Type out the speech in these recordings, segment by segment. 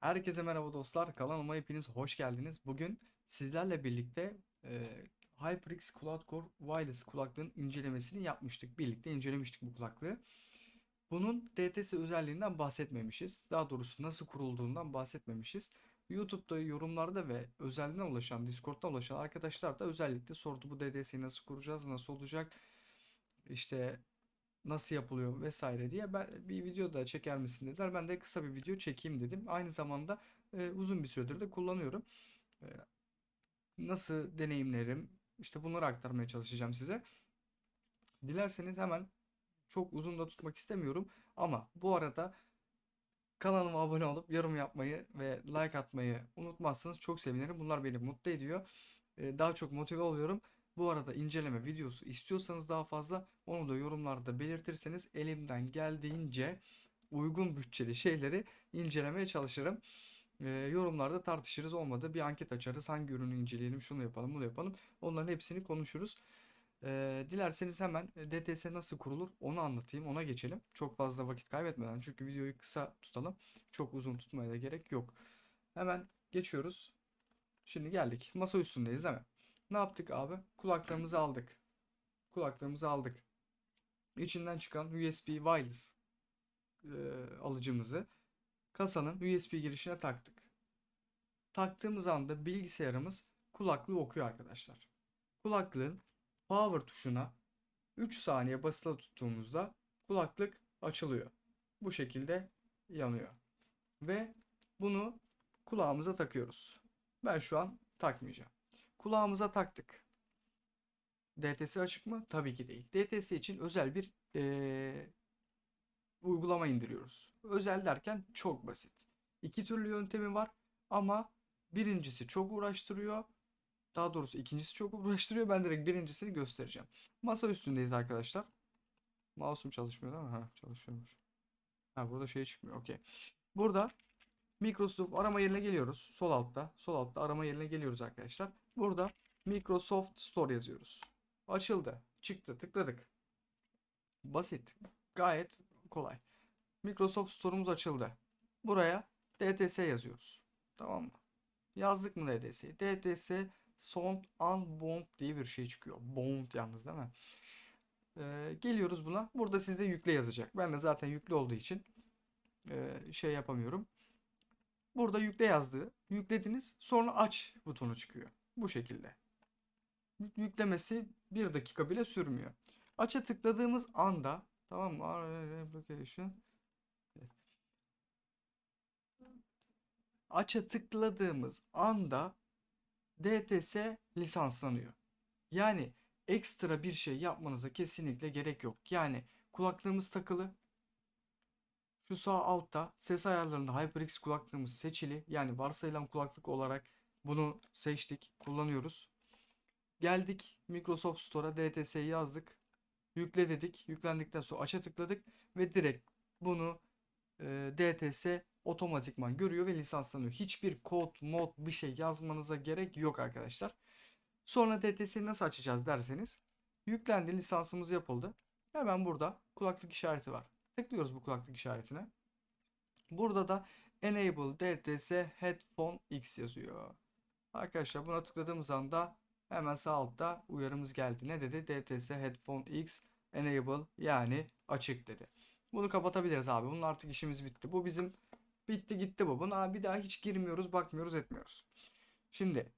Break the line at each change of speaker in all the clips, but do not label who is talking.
Herkese merhaba dostlar. Kanalıma hepiniz hoş geldiniz. Bugün sizlerle birlikte e, HyperX Cloud Core Wireless kulaklığın incelemesini yapmıştık. Birlikte incelemiştik bu kulaklığı. Bunun DTS özelliğinden bahsetmemişiz. Daha doğrusu nasıl kurulduğundan bahsetmemişiz. YouTube'da yorumlarda ve özelliğine ulaşan, Discord'dan ulaşan arkadaşlar da özellikle sordu bu DTS'yi nasıl kuracağız, nasıl olacak, işte nasıl yapılıyor vesaire diye ben bir video da çeker misin dediler. Ben de kısa bir video çekeyim dedim. Aynı zamanda e, uzun bir süredir de kullanıyorum. E, nasıl deneyimlerim işte bunları aktarmaya çalışacağım size. Dilerseniz hemen çok uzun da tutmak istemiyorum ama bu arada kanalıma abone olup yorum yapmayı ve like atmayı unutmazsanız çok sevinirim. Bunlar beni mutlu ediyor. E, daha çok motive oluyorum. Bu arada inceleme videosu istiyorsanız daha fazla onu da yorumlarda belirtirseniz elimden geldiğince uygun bütçeli şeyleri incelemeye çalışırım. Ee, yorumlarda tartışırız olmadı bir anket açarız hangi ürünü inceleyelim şunu yapalım bunu yapalım onların hepsini konuşuruz. Ee, dilerseniz hemen DTS nasıl kurulur onu anlatayım ona geçelim. Çok fazla vakit kaybetmeden çünkü videoyu kısa tutalım çok uzun tutmaya da gerek yok. Hemen geçiyoruz. Şimdi geldik masa üstündeyiz değil mi? Ne yaptık abi? Kulaklarımızı aldık. Kulaklarımızı aldık. İçinden çıkan USB wireless e, alıcımızı kasanın USB girişine taktık. Taktığımız anda bilgisayarımız kulaklığı okuyor arkadaşlar. Kulaklığın power tuşuna 3 saniye basılı tuttuğumuzda kulaklık açılıyor. Bu şekilde yanıyor. Ve bunu kulağımıza takıyoruz. Ben şu an takmayacağım. Kulağımıza taktık. DTS açık mı? Tabii ki değil. DTS için özel bir eee, uygulama indiriyoruz. Özel derken çok basit. İki türlü yöntemi var ama birincisi çok uğraştırıyor. Daha doğrusu ikincisi çok uğraştırıyor. Ben direkt birincisini göstereceğim. Masa üstündeyiz arkadaşlar. Mouse'um çalışmıyor değil mi? Ha, çalışıyormuş. Ha, burada şey çıkmıyor. Okey. Burada Microsoft arama yerine geliyoruz. Sol altta. Sol altta arama yerine geliyoruz arkadaşlar. Burada Microsoft Store yazıyoruz. Açıldı. Çıktı. Tıkladık. Basit. Gayet kolay. Microsoft Store'umuz açıldı. Buraya DTS yazıyoruz. Tamam mı? Yazdık mı DTS'yi? DTS Sound Unbound diye bir şey çıkıyor. Bound yalnız değil mi? Ee, geliyoruz buna. Burada sizde yükle yazacak. Ben de zaten yüklü olduğu için e, şey yapamıyorum. Burada yükle yazdığı. Yüklediniz. Sonra aç butonu çıkıyor. Bu şekilde. Yüklemesi bir dakika bile sürmüyor. Aç'a tıkladığımız anda tamam mı? Application. Aç'a tıkladığımız anda DTS lisanslanıyor. Yani ekstra bir şey yapmanıza kesinlikle gerek yok. Yani kulaklığımız takılı. Şu sağ altta ses ayarlarında HyperX kulaklığımız seçili. Yani varsayılan kulaklık olarak bunu seçtik, kullanıyoruz. Geldik Microsoft Store'a DTS'yi yazdık. Yükle dedik. Yüklendikten sonra aç'a tıkladık ve direkt bunu e, DTS otomatikman görüyor ve lisanslanıyor. Hiçbir kod, mod bir şey yazmanıza gerek yok arkadaşlar. Sonra DTS'yi nasıl açacağız derseniz yüklendi lisansımız yapıldı. Hemen burada kulaklık işareti var. Tıklıyoruz bu kulaklık işaretine. Burada da Enable DTS Headphone X yazıyor. Arkadaşlar buna tıkladığımız anda hemen sağ altta uyarımız geldi. Ne dedi? DTS Headphone X Enable yani açık dedi. Bunu kapatabiliriz abi. Bunun artık işimiz bitti. Bu bizim bitti gitti bu. Buna bir daha hiç girmiyoruz, bakmıyoruz, etmiyoruz. Şimdi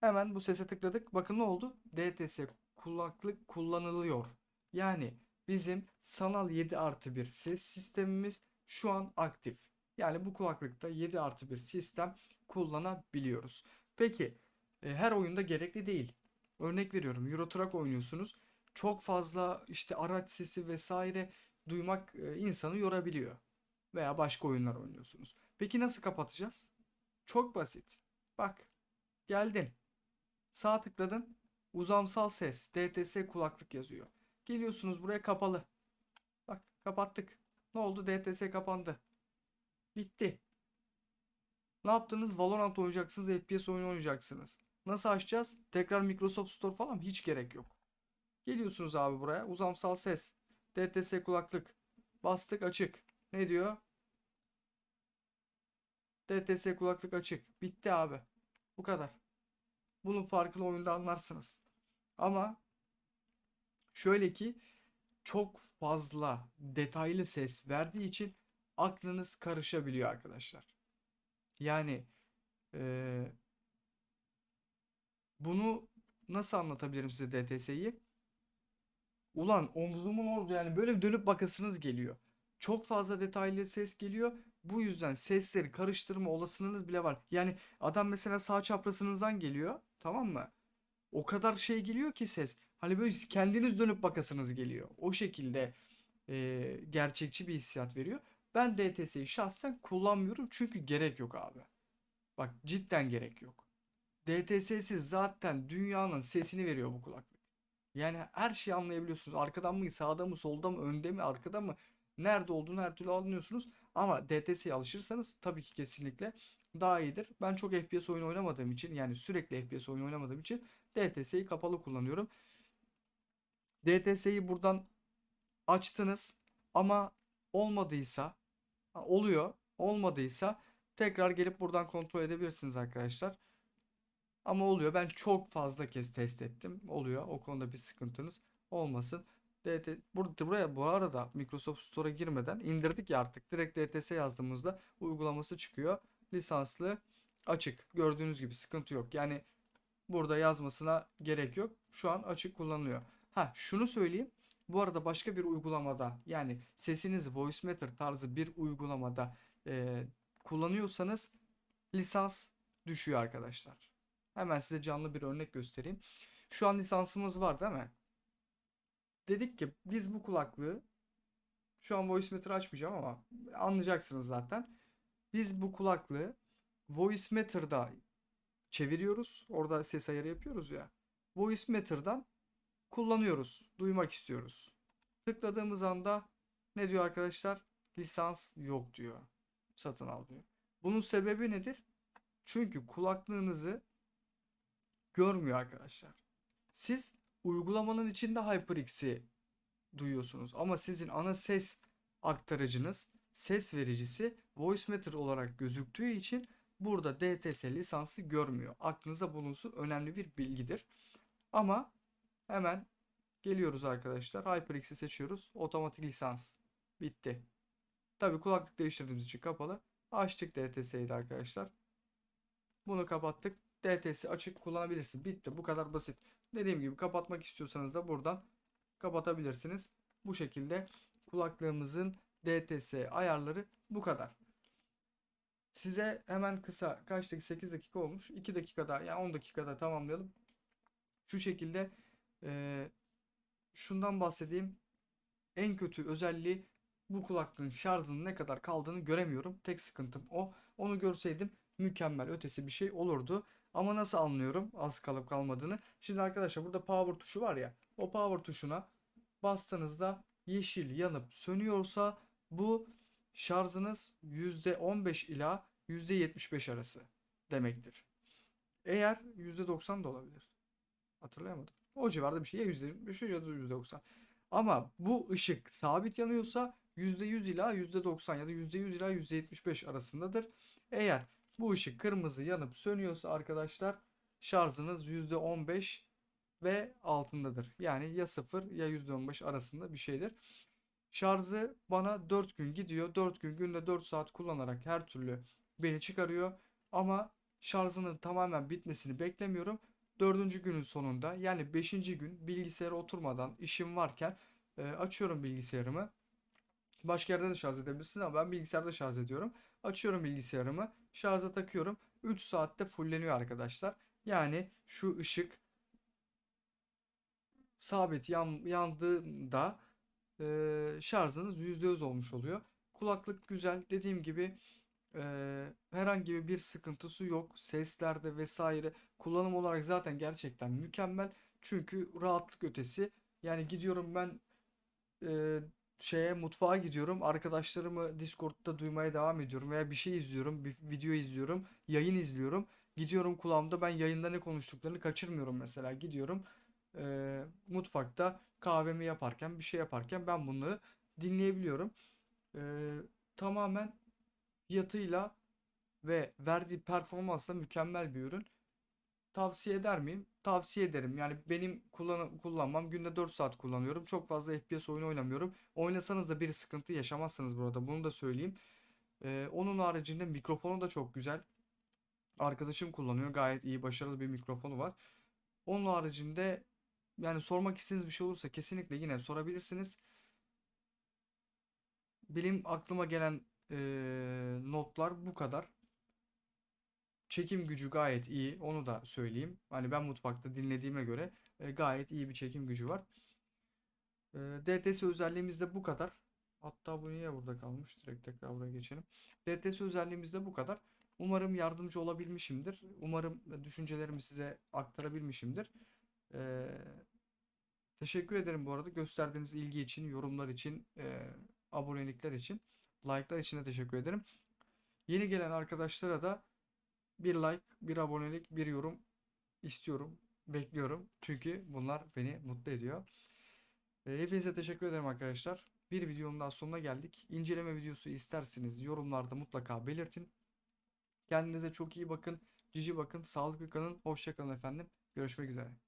hemen bu sese tıkladık. Bakın ne oldu? DTS kulaklık kullanılıyor. Yani bizim sanal 7 artı 1 ses sistemimiz şu an aktif. Yani bu kulaklıkta 7 artı 1 sistem kullanabiliyoruz. Peki e, her oyunda gerekli değil. Örnek veriyorum Euro Truck oynuyorsunuz. Çok fazla işte araç sesi vesaire duymak e, insanı yorabiliyor. Veya başka oyunlar oynuyorsunuz. Peki nasıl kapatacağız? Çok basit. Bak geldin. Sağ tıkladın. Uzamsal ses DTS kulaklık yazıyor. Geliyorsunuz buraya kapalı. Bak kapattık. Ne oldu? DTS kapandı. Bitti. Ne yaptınız? Valorant oynayacaksınız, FPS oyunu oynayacaksınız. Nasıl açacağız? Tekrar Microsoft Store falan hiç gerek yok. Geliyorsunuz abi buraya. Uzamsal ses. DTS kulaklık. Bastık açık. Ne diyor? DTS kulaklık açık. Bitti abi. Bu kadar. Bunun farkını oyunda anlarsınız. Ama şöyle ki çok fazla detaylı ses verdiği için aklınız karışabiliyor arkadaşlar. Yani eee, bunu nasıl anlatabilirim size DTS'yi? Ulan omzumun orada yani böyle dönüp bakasınız geliyor. Çok fazla detaylı ses geliyor. Bu yüzden sesleri karıştırma olasılığınız bile var. Yani adam mesela sağ çaprazınızdan geliyor. Tamam mı? O kadar şey geliyor ki ses. Hani böyle kendiniz dönüp bakasınız geliyor. O şekilde e, gerçekçi bir hissiyat veriyor. Ben DTS'yi şahsen kullanmıyorum çünkü gerek yok abi. Bak cidden gerek yok. DTS'si zaten dünyanın sesini veriyor bu kulaklık. Yani her şeyi anlayabiliyorsunuz. Arkadan mı, sağda mı, solda mı, önde mi, arkada mı? Nerede olduğunu her türlü anlıyorsunuz. Ama DTS'ye alışırsanız tabii ki kesinlikle daha iyidir. Ben çok FPS oyun oynamadığım için yani sürekli FPS oyun oynamadığım için DTS'yi kapalı kullanıyorum. DTS'yi buradan açtınız ama olmadıysa oluyor. Olmadıysa tekrar gelip buradan kontrol edebilirsiniz arkadaşlar. Ama oluyor. Ben çok fazla kez test ettim. Oluyor. O konuda bir sıkıntınız olmasın. DT, burada, buraya bu arada Microsoft Store'a girmeden indirdik ya artık. Direkt DTS yazdığımızda uygulaması çıkıyor. Lisanslı açık. Gördüğünüz gibi sıkıntı yok. Yani burada yazmasına gerek yok. Şu an açık kullanılıyor. Ha şunu söyleyeyim. Bu arada başka bir uygulamada yani sesinizi Voice tarzı bir uygulamada e, kullanıyorsanız lisans düşüyor arkadaşlar. Hemen size canlı bir örnek göstereyim. Şu an lisansımız var değil mi? Dedik ki biz bu kulaklığı şu an voice meter açmayacağım ama anlayacaksınız zaten. Biz bu kulaklığı voice metter'da çeviriyoruz. Orada ses ayarı yapıyoruz ya. Voice metter'dan kullanıyoruz. Duymak istiyoruz. Tıkladığımız anda ne diyor arkadaşlar? Lisans yok diyor. Satın al diyor. Bunun sebebi nedir? Çünkü kulaklığınızı görmüyor arkadaşlar. Siz uygulamanın içinde HyperX'i duyuyorsunuz ama sizin ana ses aktarıcınız, ses vericisi VoiceMeter olarak gözüktüğü için burada DTS lisansı görmüyor. Aklınızda bulunsun önemli bir bilgidir. Ama hemen geliyoruz arkadaşlar. HyperX'i seçiyoruz. Otomatik lisans. Bitti. Tabi kulaklık değiştirdiğimiz için kapalı. Açtık DTS'yi de arkadaşlar. Bunu kapattık. DTS açık kullanabilirsiniz. Bitti. Bu kadar basit. Dediğim gibi kapatmak istiyorsanız da buradan kapatabilirsiniz. Bu şekilde kulaklığımızın DTS ayarları bu kadar. Size hemen kısa kaç dakika 8 dakika olmuş. 2 dakikada yani 10 dakikada tamamlayalım. Şu şekilde e, şundan bahsedeyim. En kötü özelliği bu kulaklığın şarjının ne kadar kaldığını göremiyorum. Tek sıkıntım o. Onu görseydim mükemmel ötesi bir şey olurdu. Ama nasıl anlıyorum az kalıp kalmadığını? Şimdi arkadaşlar burada power tuşu var ya. O power tuşuna bastığınızda yeşil yanıp sönüyorsa bu şarjınız %15 ila %75 arası demektir. Eğer %90 da olabilir. Hatırlayamadım. O civarda bir şey ya %25 ya da %90. Ama bu ışık sabit yanıyorsa %100 ila %90 ya da %100 ila %75 arasındadır. Eğer bu ışık kırmızı yanıp sönüyorsa arkadaşlar şarjınız %15 ve altındadır. Yani ya 0 ya %15 arasında bir şeydir. Şarjı bana 4 gün gidiyor. 4 gün günde 4 saat kullanarak her türlü beni çıkarıyor. Ama şarjının tamamen bitmesini beklemiyorum. 4. günün sonunda yani 5. gün bilgisayara oturmadan işim varken e, açıyorum bilgisayarımı. Başka yerde de şarj edebilirsiniz ama ben bilgisayarda şarj ediyorum. Açıyorum bilgisayarımı. Şarja takıyorum. 3 saatte fulleniyor arkadaşlar. Yani şu ışık sabit yan, yandığında e, şarjınız %100 olmuş oluyor. Kulaklık güzel. Dediğim gibi e, herhangi bir sıkıntısı yok. Seslerde vesaire kullanım olarak zaten gerçekten mükemmel. Çünkü rahatlık ötesi. Yani gidiyorum ben e, şeye mutfağa gidiyorum. Arkadaşlarımı Discord'da duymaya devam ediyorum veya bir şey izliyorum, bir video izliyorum, yayın izliyorum. Gidiyorum kulağımda ben yayında ne konuştuklarını kaçırmıyorum mesela. Gidiyorum e, mutfakta kahvemi yaparken, bir şey yaparken ben bunları dinleyebiliyorum. E, tamamen fiyatıyla ve verdiği performansla mükemmel bir ürün. Tavsiye eder miyim? Tavsiye ederim. Yani benim kullan kullanmam günde 4 saat kullanıyorum. Çok fazla FPS oyunu oynamıyorum. Oynasanız da bir sıkıntı yaşamazsınız burada. Bunu da söyleyeyim. Ee, onun haricinde mikrofonu da çok güzel. Arkadaşım kullanıyor. Gayet iyi, başarılı bir mikrofonu var. Onun haricinde yani sormak istediğiniz bir şey olursa kesinlikle yine sorabilirsiniz. Benim aklıma gelen eee, notlar bu kadar. Çekim gücü gayet iyi. Onu da söyleyeyim. Hani ben mutfakta dinlediğime göre e, gayet iyi bir çekim gücü var. E, DTS özelliğimiz de bu kadar. Hatta bu niye burada kalmış? Direkt tekrar buraya geçelim. DTS özelliğimiz de bu kadar. Umarım yardımcı olabilmişimdir. Umarım düşüncelerimi size aktarabilmişimdir. E, teşekkür ederim bu arada gösterdiğiniz ilgi için, yorumlar için, e, abonelikler için, like'lar için de teşekkür ederim. Yeni gelen arkadaşlara da bir like, bir abonelik, bir yorum istiyorum, bekliyorum. Çünkü bunlar beni mutlu ediyor. E, Hepinize teşekkür ederim arkadaşlar. Bir videonun daha sonuna geldik. İnceleme videosu isterseniz yorumlarda mutlaka belirtin. Kendinize çok iyi bakın. Cici bakın. Sağlıklı kalın. Hoşça kalın efendim. Görüşmek üzere.